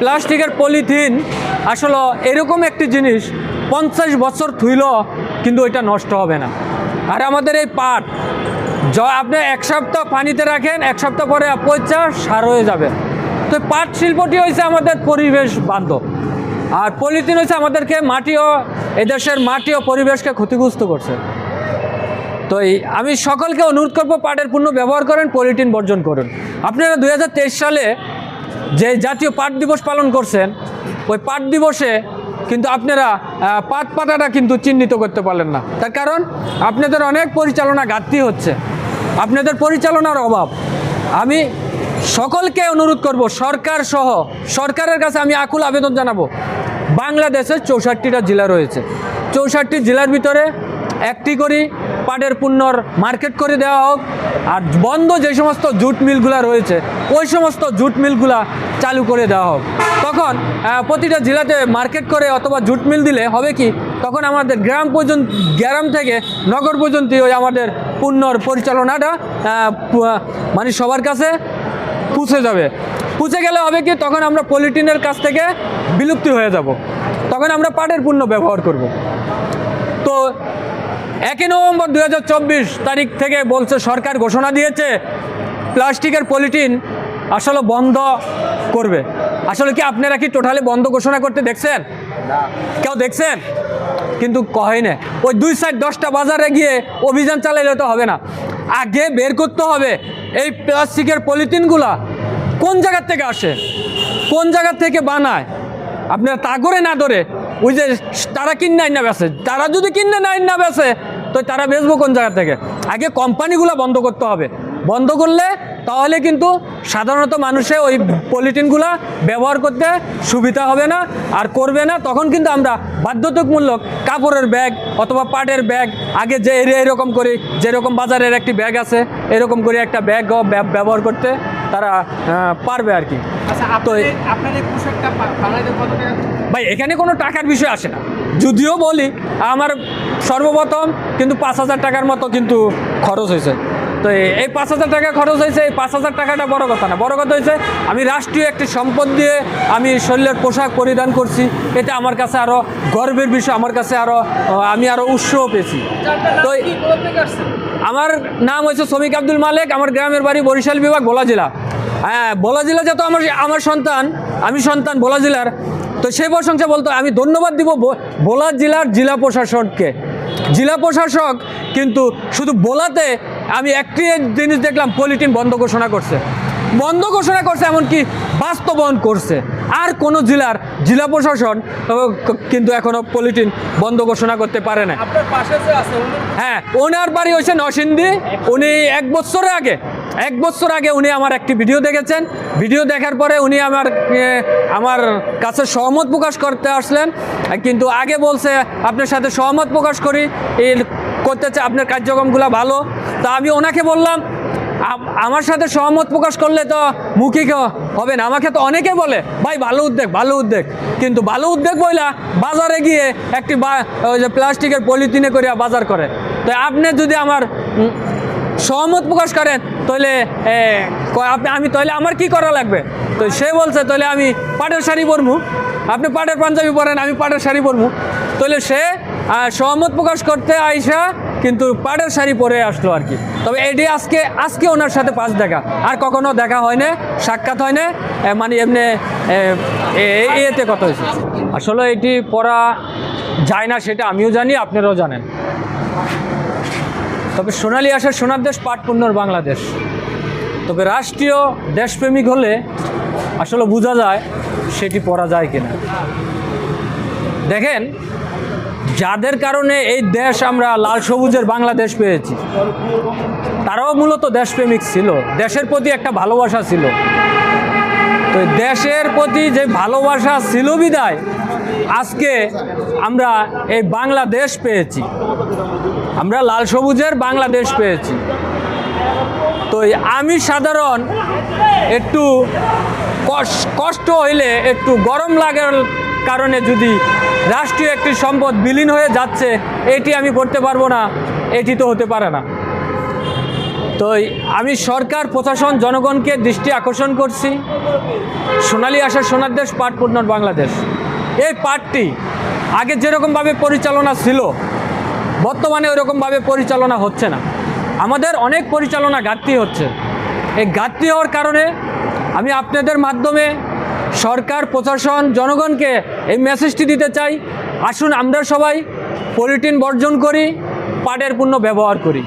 প্লাস্টিকের পলিথিন। আসলে এরকম একটি জিনিস পঞ্চাশ বছর থুইল কিন্তু ওইটা নষ্ট হবে না। আর আমাদের এই পাট জ আপনি এক সপ্তাহ পানিতে রাখেন, এক সপ্তাহ পরে পচা সার হয়ে যাবে। তো পাট শিল্পটি হয়েছে আমাদের পরিবেশ বান্ধব। আর পলিথিন হচ্ছে আমাদেরকে মাটিও এদেশের মাটি ও পরিবেশকে ক্ষতিগ্রস্ত করছে। তো এই, আমি সকলকে অনুরোধ করব পাটের পণ্য ব্যবহার করেন, পলিথিন বর্জন করুন। আপনারা দু হাজার তেইশ সালে যে জাতীয় পাট দিবস পালন করছেন, ওই পাট দিবসে কিন্তু আপনারা পাট পাতাটা কিন্তু চিহ্নিত করতে পারলেন না। তার কারণ, আপনাদের অনেক পরিচালনা ঘাটতি হচ্ছে। আপনাদের পরিচালনার অভাব। আমি সকলকে অনুরোধ করব, সরকার সহ, সরকারের কাছে আমি আকুল আবেদন জানাব, বাংলাদেশের চৌষট্টিটা জেলা রয়েছে। চৌষট্টি জেলার ভিতরে একটি করি পাটের পুণ্যর মার্কেট করে দেওয়া হোক। আর বন্ধ যে সমস্ত জুট মিলগুলা রয়েছে, ওই সমস্ত জুট মিলগুলা চালু করে দেওয়া হোক। তখন প্রতিটা জেলাতে মার্কেট করে অথবা জুট মিল দিলে হবে কি? তখন আমাদের গ্রাম পর্যন্ত, গ্রাম থেকে নগর পর্যন্ত ওই আমাদের পুণ্যর পরিচালনাটা মানে সবার কাছে পুষে যাবে। পুষে গেলে হবে কি? তখন আমরা পলিটিনের কাছ থেকে বিলুপ্তি হয়ে যাব। তখন আমরা পাটের পণ্য ব্যবহার করব। তো একই নভেম্বর দু হাজার চব্বিশ তারিখ থেকে বলছে সরকার ঘোষণা দিয়েছে প্লাস্টিকের পলিটিন আসলে বন্ধ করবে। আসলে কি আপনারা কি টোটালি বন্ধ ঘোষণা করতে দেখছেন? কেউ দেখছেন? কিন্তু কয় না। ওই দুই সাইড দশটা বাজারে গিয়ে অভিযান চালাইলে তো হবে না। আগে বের করতে হবে এই প্লাস্টিকের পলিথিনগুলা কোন জায়গার থেকে আসে? কোন জায়গার থেকে বানায়? আপনারা তা করে না ধরে ওই যে তারা কিনে আইন না বেছে তারা যদি কিনে না আইন না বেছে তো তারা বেচবো কোন জায়গা থেকে? আগে কোম্পানিগুলো বন্ধ করতে হবে। বন্ধ করলে তাহলে কিন্তু সাধারণত মানুষে ওই পলিথিনগুলো ব্যবহার করতে সুবিধা হবে না আর করবে না। তখন কিন্তু আমরা বাধ্যতামূলক কাপড়ের ব্যাগ অথবা পাটের ব্যাগ আগে যে এরিয়া এরকম করি যেরকম বাজারের একটি ব্যাগ আছে এরকম করে একটা ব্যাগ ব্যবহার করতে তারা পারবে আর কি। আচ্ছা তো ভাই এখানে কোনো টাকার বিষয় আসে না। যদিও বলি আমার সর্বপ্রথম কিন্তু পাঁচ হাজার টাকার মতো কিন্তু খরচ হয়েছে। তো এই- পাঁচ হাজার টাকা খরচ হয়েছে, এই পাঁচ হাজার টাকাটা বড় কথা না। বড় কথা হয়েছে, আমি রাষ্ট্রীয় একটি সম্পদ দিয়ে আমি শরীরের পোশাক পরিধান করছি। এটা আমার কাছে আরও গর্বের বিষয়, আমার কাছে আরও আমি আরও উৎসাহ পেয়েছি। তো আমার নাম হয়েছে শ্রমিক আব্দুল মালেক, আমার গ্রামের বাড়ি বরিশাল বিভাগ ভোলা জেলা। হ্যাঁ ভোলা জেলা যত আমার আমার সন্তান, আমি সন্তান ভোলা জেলার। তো সেই প্রশংসা বলতো, আমি ধন্যবাদ দিব ভোলা জেলার জেলা প্রশাসককে জেলা প্রশাসক কিন্তু শুধু বোলাতে আমি একটি জিনিস দেখলাম পলিটিন বন্ধ ঘোষণা করছে। বন্ধ ঘোষণা করছে এমনকি বাস্তবায়ন করছে। আর কোন জেলার জেলা প্রশাসন কিন্তু এখনও পলিটিন বন্ধ ঘোষণা করতে পারে না। হ্যাঁ ওনার বাড়ি হয়েছে নসিন্দি উনি এক বছরের আগে এক বছর আগে উনি আমার একটি ভিডিও দেখেছেন। ভিডিও দেখার পরে উনি আমার আমার কাছে সহমত প্রকাশ করতে আসলেন। কিন্তু আগে বলছে, আপনার সাথে সহমত প্রকাশ করি এই করতে চাই আপনার কার্যক্রমগুলো ভালো। তা আমি ওনাকে বললাম আমার সাথে সহমত প্রকাশ করলে তো মুখী হবে না। আমাকে তো অনেকে বলে, ভাই, ভালো উদ্যোগ ভালো উদ্যোগ। কিন্তু ভালো উদ্যোগ বইলা বাজারে গিয়ে একটি ওই যে প্লাস্টিকের পলিথিনে করিয়া বাজার করে। তো আপনি যদি আমার সহমত প্রকাশ করেন, তাহলে আমি, তাহলে আমার কি করা লাগবে? তো সে বলছে, তাহলে আমি পাটের শাড়ি পরমু। আপনি পাটের পাঞ্জাবি পরেন, আমি পাটের শাড়ি পরমু। তাহলে সে সহমত প্রকাশ করতে আইসা কিন্তু পাটের শাড়ি পরে আসলো আর কি। তবে এটি আজকে আজকে ওনার সাথে পাঁচ দেখা। আর কখনো দেখা হয় না, সাক্ষাৎ হয় না মানে এমনি এতে কথা হয়েছে। আসলে এটি পড়া যায় না, সেটা আমিও জানি, আপনারাও জানেন। তবে সোনালী আসার সোনার দেশ, পাট পুণ্যর বাংলাদেশ। তবে রাষ্ট্রীয় দেশপ্রেমিক হলে আসলে বোঝা যায় সেটি পড়া যায় কিনা। দেখেন, যাদের কারণে এই দেশ আমরা লাল সবুজের বাংলাদেশ পেয়েছি, তারাও মূলত দেশপ্রেমিক ছিল, দেশের প্রতি একটা ভালোবাসা ছিল। তো দেশের প্রতি যে ভালোবাসা ছিল বিদায়, আজকে আমরা এই বাংলাদেশ পেয়েছি। আমরা লাল সবুজের বাংলাদেশ পেয়েছি। তো আমি সাধারণ একটু কষ- কষ্ট হইলে, একটু গরম লাগার কারণে যদি রাষ্ট্রীয় একটি সম্পদ বিলীন হয়ে যাচ্ছে, এটি আমি করতে পারব না, এটি তো হতে পারে না। তো আমি সরকার, প্রশাসন, জনগণকে দৃষ্টি আকর্ষণ করছি। সোনালী আশা সোনার দেশ পাট বাংলাদেশ। এই পাটটি আগে যেরকমভাবে পরিচালনা ছিল বর্তমানে ওরকমভাবে পরিচালনা হচ্ছে না। আমাদের অনেক পরিচালনা ঘাটতি হচ্ছে। এই ঘাটতি হওয়ার কারণে আমি আপনাদের মাধ্যমে সরকার, প্রশাসন, জনগণকে এই মেসেজটি দিতে চাই। আসুন আমরা সবাই পলিটিন বর্জন করি, পাটের পণ্য ব্যবহার করি।